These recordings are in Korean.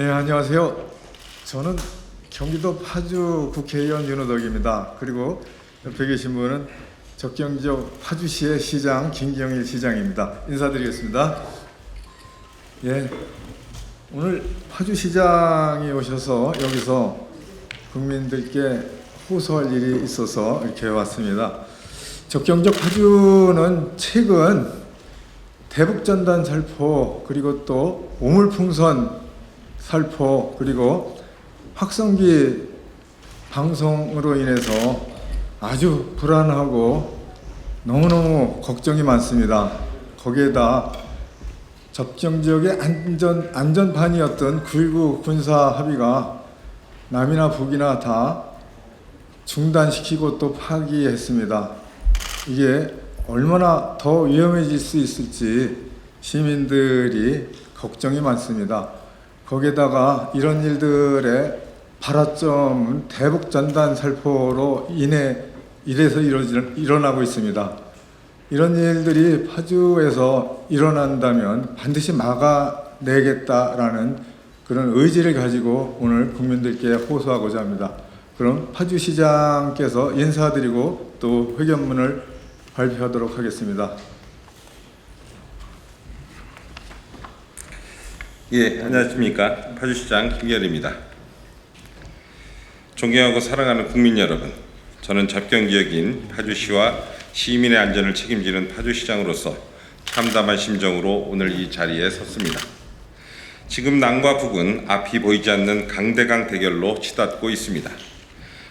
네, 안녕하세요. 저는 경기도 파주 국회의원 윤호덕입니다. 그리고 옆에 계신 분은 적경지역 파주시의 시장 김경일 시장입니다. 인사드리겠습니다. 예, 오늘 파주시장이 오셔서 여기서 국민들께 호소할 일이 있어서 이렇게 왔습니다. 적경지역 파주는 최근 대북전단 살포 그리고 또 오물풍선 살포 그리고 확성기 방송으로 인해서 아주 불안하고 너무너무 걱정이 많습니다. 거기에다 접경 지역의 안전 안전판이었던 9.19 군사 합의가 남이나 북이나 다 중단시키고 또 파기했습니다. 이게 얼마나 더 위험해질 수 있을지 시민들이 걱정이 많습니다. 거기에다가 이런 일들의 발화점은 대북 전단 살포로 인해 이래서 이루어지, 일어나고 있습니다. 이런 일들이 파주에서 일어난다면 반드시 막아내겠다라는 그런 의지를 가지고 오늘 국민들께 호소하고자 합니다. 그럼 파주시장께서 인사드리고 또 회견문을 발표하도록 하겠습니다. 예, 안녕하십니까. 파주시장 김열입니다. 존경하고 사랑하는 국민 여러분, 저는 접경 지역인 파주시와 시민의 안전을 책임지는 파주시장으로서 참담한 심정으로 오늘 이 자리에 섰습니다. 지금 남과 북은 앞이 보이지 않는 강대강 대결로 치닫고 있습니다.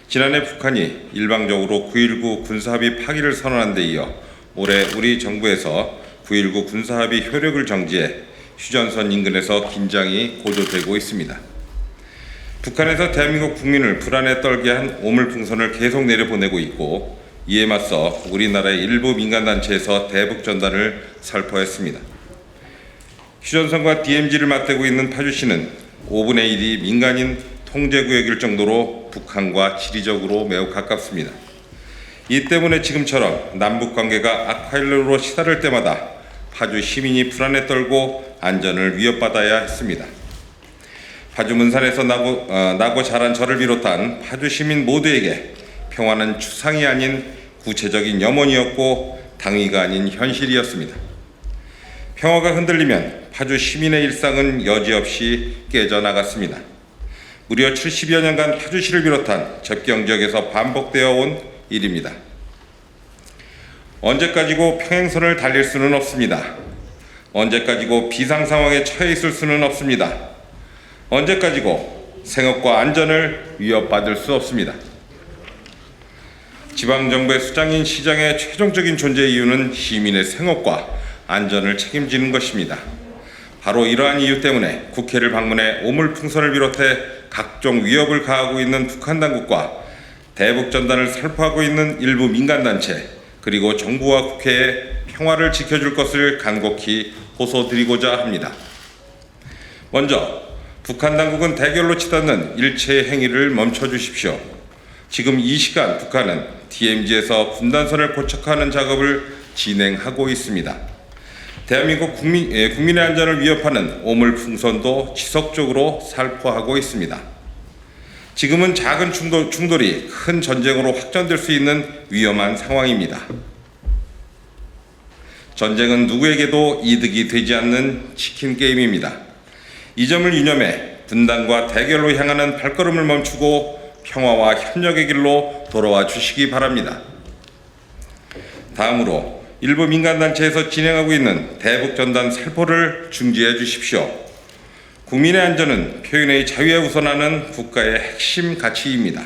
지난해 북한이 일방적으로 9.19 군사합의 파기를 선언한 데 이어 올해 우리 정부에서 9.19 군사합의 효력을 정지해 휴전선 인근에서 긴장이 고조되고 있습니다. 북한에서 대한민국 국민을 불안에 떨게 한 오물풍선을 계속 내려보내고 있고 이에 맞서 우리나라의 일부 민간단체에서 대북 전단을 살포했습니다. 휴전선과 DMZ를 맞대고 있는 파주시는 5분의 1이 민간인 통제구역일 정도로 북한과 지리적으로 매우 가깝습니다. 이 때문에 지금처럼 남북 관계가 악화일로 시달을 때마다 파주 시민이 불안에 떨고 안전을 위협받아야 했습니다. 파주 문산에서 나고, 어, 나고 자란 저를 비롯한 파주 시민 모두에게 평화는 추상이 아닌 구체적인 염원이었고 당위가 아닌 현실이었습니다. 평화가 흔들리면 파주 시민의 일상은 여지없이 깨져나갔습니다. 무려 70여 년간 파주시를 비롯한 접경 지역에서 반복되어 온 일입니다. 언제까지고 평행선을 달릴 수는 없습니다. 언제까지고 비상 상황에 처해 있을 수는 없습니다. 언제까지고 생업과 안전을 위협받을 수 없습니다. 지방 정부의 수장인 시장의 최종적인 존재 이유는 시민의 생업과 안전을 책임지는 것입니다. 바로 이러한 이유 때문에 국회를 방문해 오물풍선을 비롯해 각종 위협을 가하고 있는 북한 당국과 대북 전단을 살포하고 있는 일부 민간 단체 그리고 정부와 국회에 평화를 지켜줄 것을 간곡히 호소드리고자 합니다. 먼저 북한 당국은 대결로 치닫는 일체의 행위를 멈춰 주십시오. 지금 이 시간 북한은 DMZ에서 분단선을 포착하는 작업을 진행하고 있습니다. 대한민국 국민, 예, 국민의 안전을 위협하는 오물풍선도 지속적으로 살포하고 있습니다. 지금은 작은 충돌, 충돌이 큰 전쟁으로 확전될 수 있는 위험한 상황입니다. 전쟁은 누구에게도 이득이 되지 않는 치킨 게임입니다. 이 점을 유념해 분단과 대결로 향하는 발걸음을 멈추고 평화와 협력의 길로 돌아와 주시기 바랍니다. 다음으로 일부 민간단체에서 진행하고 있는 대북 전단 살포를 중지해 주십시오. 국민의 안전은 표현의 자유에 우선하는 국가의 핵심 가치입니다.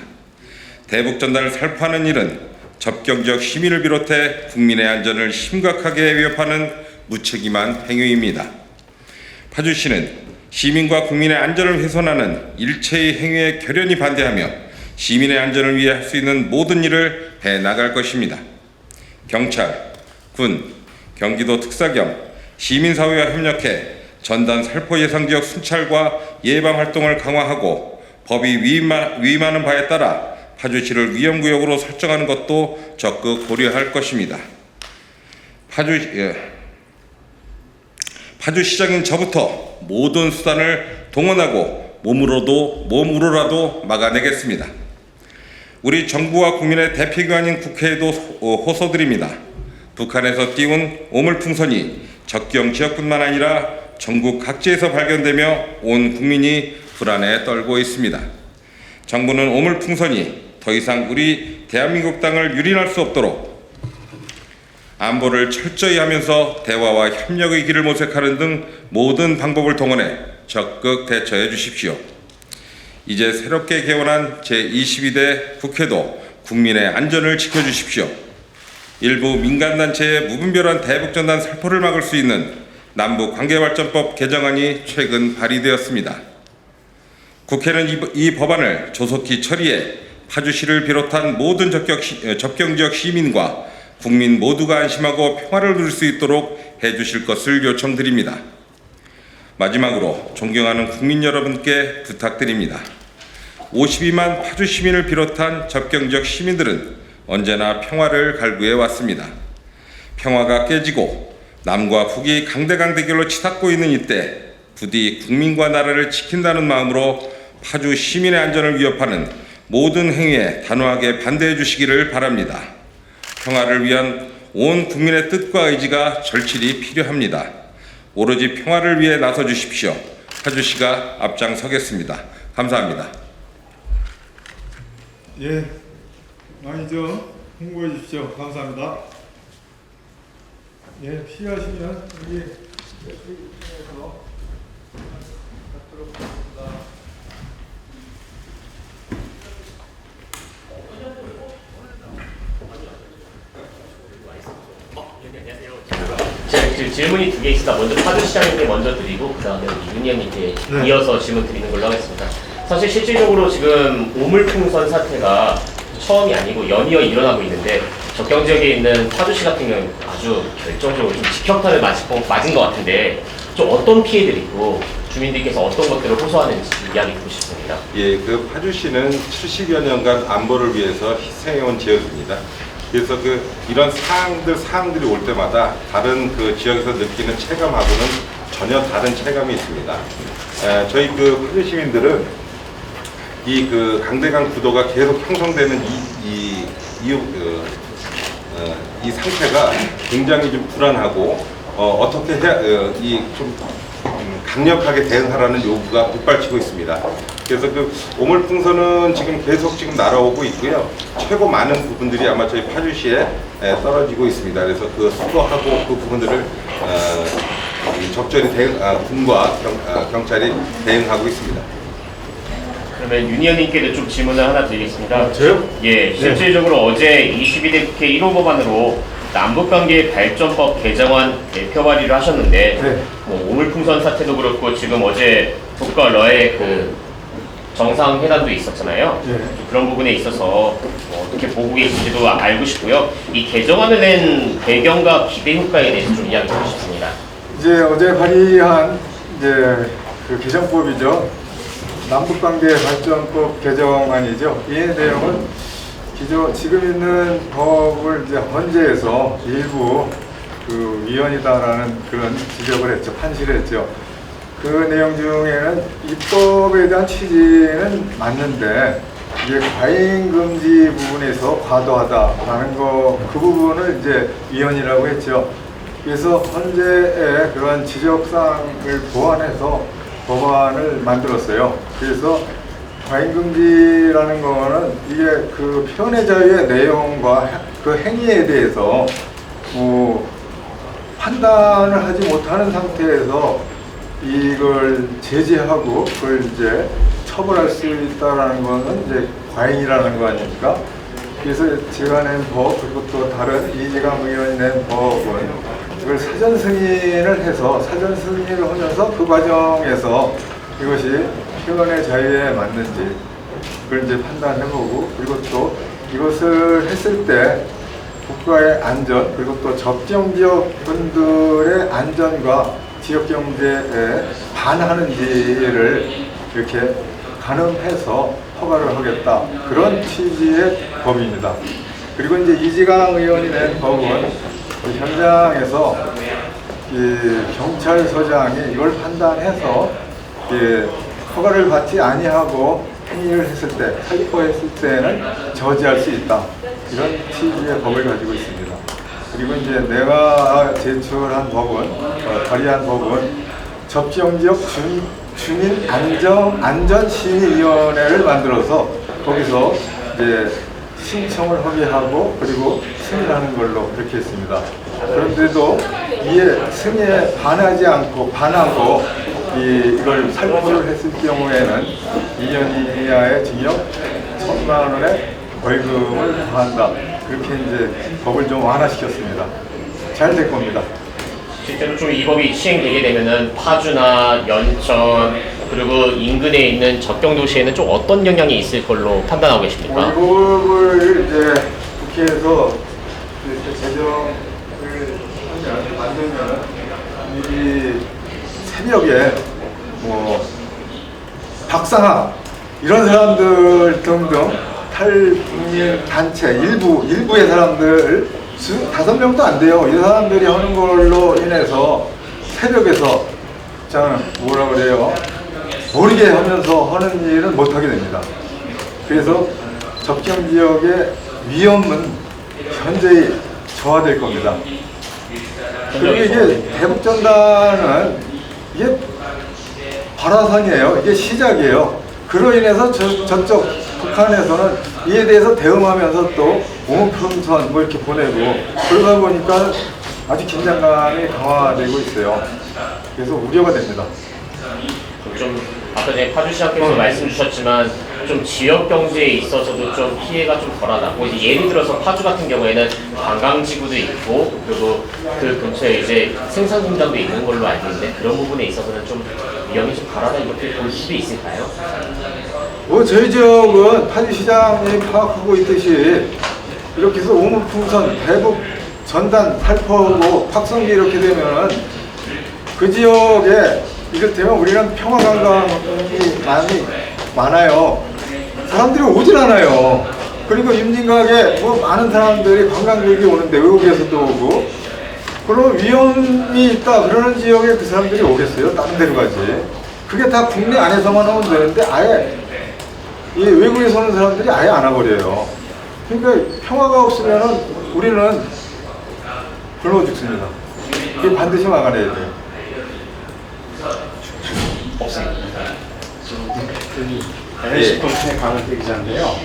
대북 전단을 살포하는 일은 접경 지역 시민을 비롯해 국민의 안전을 심각하게 위협하는 무책임한 행위입니다. 파주시는 시민과 국민의 안전을 훼손하는 일체의 행위에 결연히 반대하며 시민의 안전을 위해 할 수 있는 모든 일을 해 나갈 것입니다. 경찰, 군, 경기도 특사경, 시민사회와 협력해 전단 살포 예상 지역 순찰과 예방 활동을 강화하고 법이 위임하- 위임하는 바에 따라 파주시를 위험구역으로 설정하는 것도 적극 고려할 것입니다. 파주 예. 파주시장인 저부터 모든 수단을 동원하고 몸으로도 몸으로라도 막아내겠습니다. 우리 정부와 국민의 대표기관인 국회에도 호- 어, 호소드립니다. 북한에서 띄운 오물풍선이 적경 지역뿐만 아니라 전국 각지에서 발견되며 온 국민이 불안에 떨고 있습니다. 정부는 오물풍선이 더 이상 우리 대한민국 땅을 유린할 수 없도록 안보를 철저히 하면서 대화와 협력의 길을 모색하는 등 모든 방법을 동원해 적극 대처해 주십시오. 이제 새롭게 개원한 제22대 국회도 국민의 안전을 지켜주십시오. 일부 민간단체의 무분별한 대북전단 살포를 막을 수 있는 남북 관계발전법 개정안이 최근 발의되었습니다. 국회는 이, 이 법안을 조속히 처리해 파주시를 비롯한 모든 접경, 시- 접경 지역 시민과 국민 모두가 안심하고 평화를 누릴 수 있도록 해주실 것을 요청드립니다. 마지막으로 존경하는 국민 여러분께 부탁드립니다. 52만 파주 시민을 비롯한 접경 지역 시민들은 언제나 평화를 갈구해 왔습니다. 평화가 깨지고 남과 북이 강대강 대결로 치닫고 있는 이때 부디 국민과 나라를 지킨다는 마음으로 파주 시민의 안전을 위협하는 모든 행위에 단호하게 반대해 주시기를 바랍니다. 평화를 위한 온 국민의 뜻과 의지가 절실히 필요합니다. 오로지 평화를 위해 나서 주십시오. 파주시가 앞장서겠습니다. 감사합니다. 예, 많이 좀 홍보해 주십시오. 감사합니다. 예, 필요하시면 여기 에서 갖도록 하겠습니다. 질문이 두 개 있습니다. 먼저 파주시장님께 먼저 드리고 그 다음에 윤희님께 네. 이어서 질문 드리는 걸로 하겠습니다. 사실 실질적으로 지금 오물풍선 사태가 처음이 아니고 연이어 일어나고 있는데 적경 지역에 있는 파주시 같은 경우는 아주 결정적으로 좀 직격탄을 것- 맞은 것 같은데 좀 어떤 피해들이 있고 주민들께서 어떤 것들을 호소하는지 이야기 듣고 싶습니다. 예, 그 파주시는 70여 년간 안보를 위해서 희생해온 지역입니다. 그래서 그 이런 사항들 사항들이 올 때마다 다른 그 지역에서 느끼는 체감하고는 전혀 다른 체감이 있습니다. 에, 저희 그 파주 시민들은 이 그 강대강 구도가 계속 형성되는 이, 이, 이, 그, 어, 이 상태가 굉장히 좀 불안하고 어, 어떻게 해야 어, 이좀 강력하게 대응하라는 요구가 빗발치고 있습니다. 그래서 그 오물풍선은 지금 계속 지금 날아오고 있고요. 최고 많은 부분들이 아마 저희 파주시에 에, 떨어지고 있습니다. 그래서 그 수거하고 그 부분들을 어, 이 적절히 대응, 아, 군과 경, 아, 경찰이 대응하고 있습니다. 그러면 윤희님께도 좀 질문을 하나 드리겠습니다. 저요? 예, 실질적으로 어제 22대 국회 1호 법안으로 남북관계 발전법 개정안 대표 발의를 하셨는데 네. 뭐 오물풍선 사태도 그렇고 지금 어제 북과 러의 그 정상회담도 있었잖아요. 예. 좀 그런 부분에 있어서 뭐 어떻게 보고 계신지도 알고 싶고요. 이 개정안을 낸 배경과 기대 효과에 대해서 좀 이야기 듣고 싶습니다. 이제 어제 발의한 이제 그 개정법이죠. 남북관계 발전법 개정안이죠. 이 내용은 기존 지금 있는 법을 이제 헌재에서 일부 그 위헌이다라는 그런 지적을 했죠. 판시를 했죠. 그 내용 중에는 입법에 대한 취지는 맞는데 이게 과잉 금지 부분에서 과도하다라는 거 그 부분을 이제 위헌이라고 했죠. 그래서 헌재의 그런 지적사항을 보완해서 법안을 만들었어요. 그래서 과잉금지라는 거는 이게 그 표현의 자유의 내용과 그 행위에 대해서 뭐 판단을 하지 못하는 상태에서 이걸 제재하고 그걸 이제 처벌할 수 있다라는 거는 이제 과잉이라는 거 아닙니까? 그래서 제가 낸 법, 그리고 또 다른 이재강 의원이 낸 법은 이걸 사전 승인을 해서 사전 승인을 하면서 그 과정에서 이것이 표현의 자유에 맞는지 그걸 이제 판단해보고 그리고 또 이것을 했을 때 국가의 안전 그리고 또 접경 지역 분들의 안전과 지역 경제에 반하는지를 이렇게 가늠해서 허가를 하겠다 그런 취지의 법입니다. 그리고 이제 이지강 의원이 낸 법은 그 현장에서 이 경찰서장이 이걸 판단해서 이 허가를 받지 아니하고 행위를 했을 때, 살포했을 때는 저지할 수 있다. 이런 취지의 법을 가지고 있습니다. 그리고 이제 내가 제출한 법은, 어, 발의한 법은 접경지역 주, 주민 안정, 안전 심의위원회를 만들어서 거기서 이제 신청을 허비하고 그리고 승인하는 걸로 그렇게 했습니다. 그런데도 이에 승인에 반하지 않고 반하고 이, 이걸 살포를 했을 경우에는 2년 이하의 징역 1천만 원의 벌금을 부한다. 그렇게 이제 법을 좀 완화시켰습니다. 잘 될 겁니다. 실제로 좀 이 법이 시행되게 되면은 파주나 연천 그리고 인근에 있는 적경 도시에는 좀 어떤 영향이 있을 걸로 판단하고 뭐 계십니까? 이 법을 이제 국회에서 이렇게 제정을 하면 만들면 이 새벽에 뭐 박상학 이런 사람들 등등 탈북민 단체 일부 일부의 사람들 수 다섯 명도 안 돼요. 이 사람들이 하는 걸로 인해서 새벽에서 저는 뭐라 그래요? 모르게 하면서 하는 일은 못 하게 됩니다. 그래서 접경 지역의 위험은 현저히 저하될 겁니다. 그리고 이게 대북전단은 이게 발화선이에요. 이게 시작이에요. 그로 인해서 저, 저쪽 북한에서는 이에 대해서 대응하면서 또 오문평선 뭐 이렇게 보내고 그러다 보니까 아주 긴장감이 강화되고 있어요. 그래서 우려가 됩니다. 좀 아까 전에 파주시장께서 말씀 주셨지만 좀 지역 경제에 있어서도 좀 피해가 좀 덜하다. 뭐 이제 예를 들어서 파주 같은 경우에는 관광지구도 있고 그리고 그 근처에 이제 생산 공장도 있는 걸로 알고 있는데 그런 부분에 있어서는 좀 위험이 좀 덜하다 이렇게 볼 수도 있을까요? 뭐 저희 지역은 파주시장이 파악하고 있듯이 이렇게 해서 오물풍선, 대북 전단 살포하고 확성기 이렇게 되면은 그 지역에 이를테면 우리는 평화관광이 많이 많아요. 사람들이 오질 않아요. 그리고 임진각에 뭐 많은 사람들이 관광객이 오는데 외국에서도 오고 그럼 위험이 있다 그러는 지역에 그 사람들이 오겠어요? 다른 데로 가지. 그게 다 국내 안에서만 하면 되는데 아예 이 외국에서 오는 사람들이 아예 안 와버려요. 그러니까 평화가 없으면은 우리는 굶어 죽습니다. 이게 반드시 막아내야 돼요. NH통신의 강은태 기자인데요.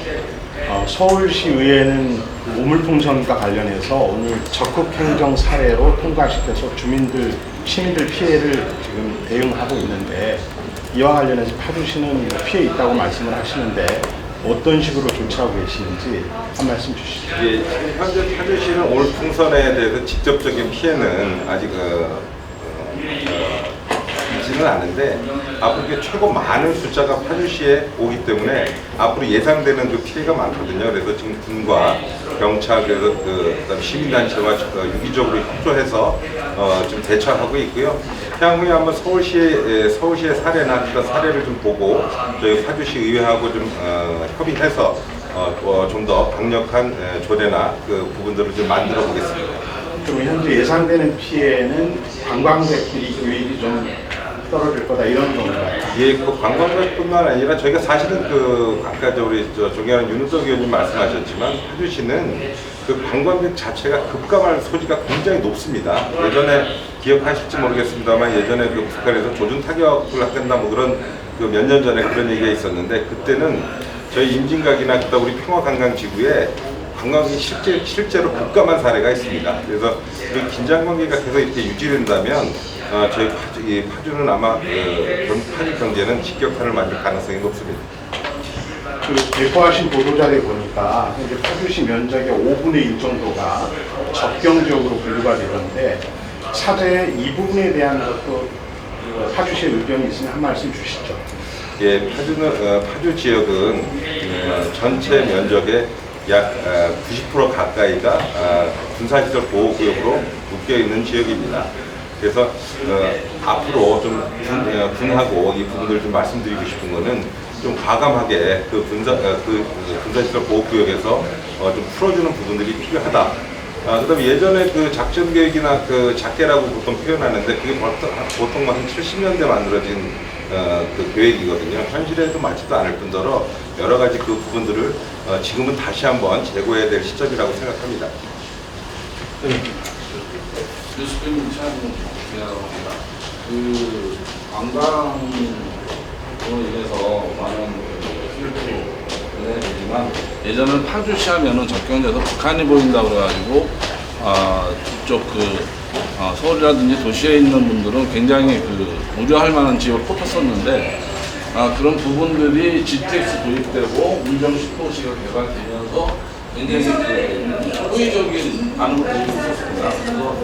어, 서울시의회는 우물풍선과 관련해서 오늘 적극 행정 사례로 통과시켜서 주민들, 시민들 피해를 지금 대응하고 있는데 이와 관련해서 파주시는 뭐 피해 있다고 말씀을 하시는데 어떤 식으로 조치하고 계시는지 한 말씀 주시죠. 예, 지금 현재 파주시는 오늘 풍선에 대해서 직접적인 피해는 아직 어, 어, 있지는 않은데 앞으로 최고 많은 숫자가 파주시에 오기 때문에 앞으로 예상되는 그 피해가 많거든요. 그래서 지금 군과 경찰 그래서 그 시민단체와 어, 유기적으로 협조해서 어, 좀 대처하고 있고요. 향후에 한번 서울시의 서울시의 사례나 그런 사례를 좀 보고 저희 파주시 의회하고 좀 어, 협의해서 어, 좀더 강력한 에, 조례나 그 부분들을 좀 만들어 보겠습니다. 그럼 현재 예상되는 피해는 관광객들이 유입이 좀 떨어질 거다 이런 건가요? 예, 그 관광객뿐만 아니라 저희가 사실은 그 아까 저 우리 저 존경하는 윤우석 의원님 말씀하셨지만 파주시는 그 관광객 자체가 급감할 소지가 굉장히 높습니다. 예전에 기억하실지 모르겠습니다만 예전에 그 북한에서 조준 타격을 한다 뭐 그런 그 몇 년 전에 그런 얘기가 있었는데 그때는 저희 임진각이나 그다 우리 평화관광지구에 관광이 실제, 실제로 급감한 사례가 있습니다. 그래서 그 긴장 관계가 계속 이렇게 유지된다면 어, 저희 파주, 이 파주는 아마 그, 파주 경제는 직격탄을 맞을 가능성이 높습니다. 그 배포하신 보도자료에 보니까 현재 파주시 면적의 5분의 1 정도가 접경 지역으로 분류가 되는데 차제 이 부분에 대한 것도 그 파주시의 의견이 있으면 한 말씀 주시죠. 예, 파주는 어, 파주 지역은 어, 전체 면적의 약 어, 90% 가까이가 어, 군사시설 보호구역으로 묶여 있는 지역입니다. 그래서 어, 앞으로 좀 군, 어, 군하고 이 부분을 좀 말씀드리고 싶은 거는 좀 과감하게 그 군사 어, 그, 그 군사시설 보호구역에서 어, 좀 풀어주는 부분들이 필요하다. 아, 그다음에 예전에 그 작전 계획이나 그 작계라고 보통 표현하는데 그게 보통, 보통 한 70년대 만들어진 어, 그 계획이거든요. 현실에도 맞지도 않을 뿐더러 여러 가지 그 부분들을 어, 지금은 다시 한번 재고해야 될 시점이라고 생각합니다. 참이라고 합니다. 그 관광으로 인해서 많은 되지만 예전에 파주시 하면은 접경돼서 북한이 보인다 그래가지고 아 이쪽 그 아, 서울이라든지 도시에 있는 분들은 굉장히 그 우려할 만한 지역을 꼽혔었는데 아, 그런 부분들이 GTX 도입되고 운정 10도시가 개발되면서 굉장히 그 호의적인 반응을 보이고 있었습니다. 그래서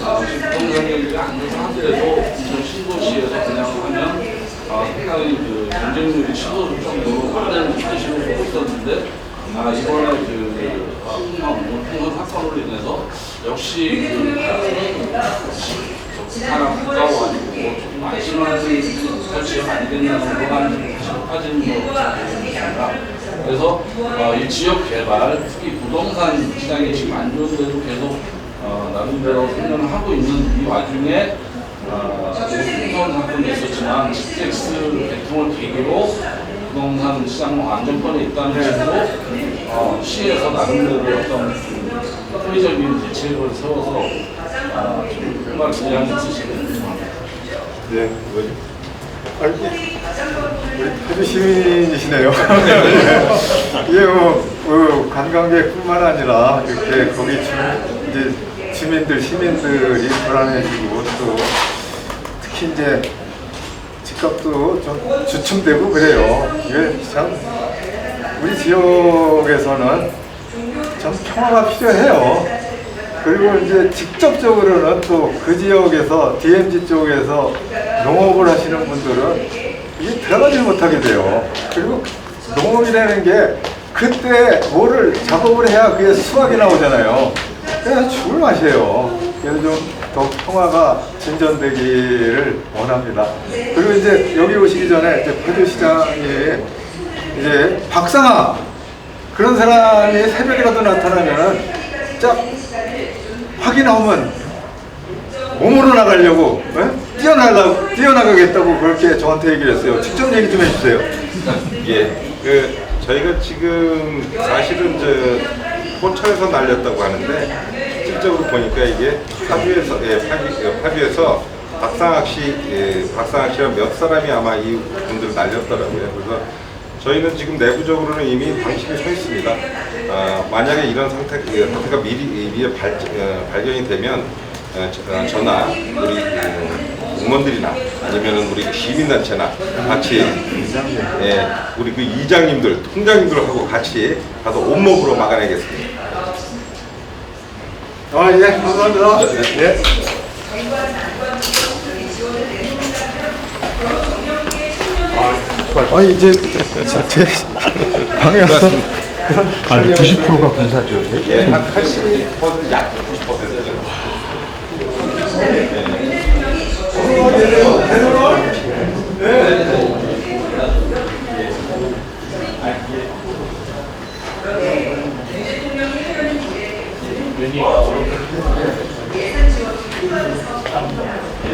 아, 보통 경력이 안 좋은 사람들에도 운정 신도시에서 그냥 하면 아, 상당히 그 경쟁률이 치솟을 정도로 많은 인식을 보고 있었는데 아, 이번에 그 풍선 사건으로 인해서 역시 그 북한랑 가까워가지고 조금 안심하는 설치가 아니겠냐는 그런 빠지는 것 같습니다. 그래서 어, 이 지역 개발, 특히 부동산 시장이 지금 안 좋은데도 계속 어, 나름대로 생각을 하고 있는 이 와중에 어, 풍선 사건도 있었지만 GTX 개통을 계기로 부동산 시장 안정권에 있다는 식으로 어, 시에서 나름대로 어떤 회의적인 대책을 세워서 정말 있으시는 네. 아니, 우리 파주 시민이시네요. 이게 뭐, 그 관광객뿐만 아니라 이렇게 거기 주, 이제 주민들, 시민들이 불안해지고 또 특히 이제 집값도 좀 주춤되고 그래요. 이게 참 우리 지역에서는 참 평화가 필요해요. 그리고 이제 직접적으로는 또 그 지역에서 DMZ 쪽에서 농업을 하시는 분들은 이게 들어가지 못하게 돼요. 그리고 농업이라는 게 그때 뭐를 작업을 해야 그게 수확이 나오잖아요. 그래서 죽을 맛이에요. 그래서 좀 더 평화가 진전되기를 원합니다. 그리고 이제 여기 오시기 전에 이제 파주시장이 이제 박상아 그런 사람이 새벽이라도 나타나면은 짝 확인하면 몸으로 나가려고 예? 뛰어나가 뛰어나가겠다고 그렇게 저한테 얘기를 했어요. 직접 얘기 좀 해주세요. 예, 그 저희가 지금 사실은 저 포천에서 날렸다고 하는데 실적으로 보니까 이게 파주에서 예, 파주, 어, 파주에서 박상학 씨, 예, 박상학 씨랑 몇 사람이 아마 이 분들을 날렸더라고요. 그래서 저희는 지금 내부적으로는 이미 방침이 서 있습니다. 아, 만약에 이런 상태, 예, 상태가 미리 미리 발, 어, 발견이 되면 어, 저- 어, 저나 우리 그 공무원들이나 아니면은 우리 시민단체나 같이 예, 우리 그 이장님들, 통장님들하고 같이 가서 온몸으로 막아내겠습니다. 아 예, 감사합니다. 예. 아 이제 제, 제 방에 와서 아니 90%가 군사죠. 예, 한 80%, 약 90%.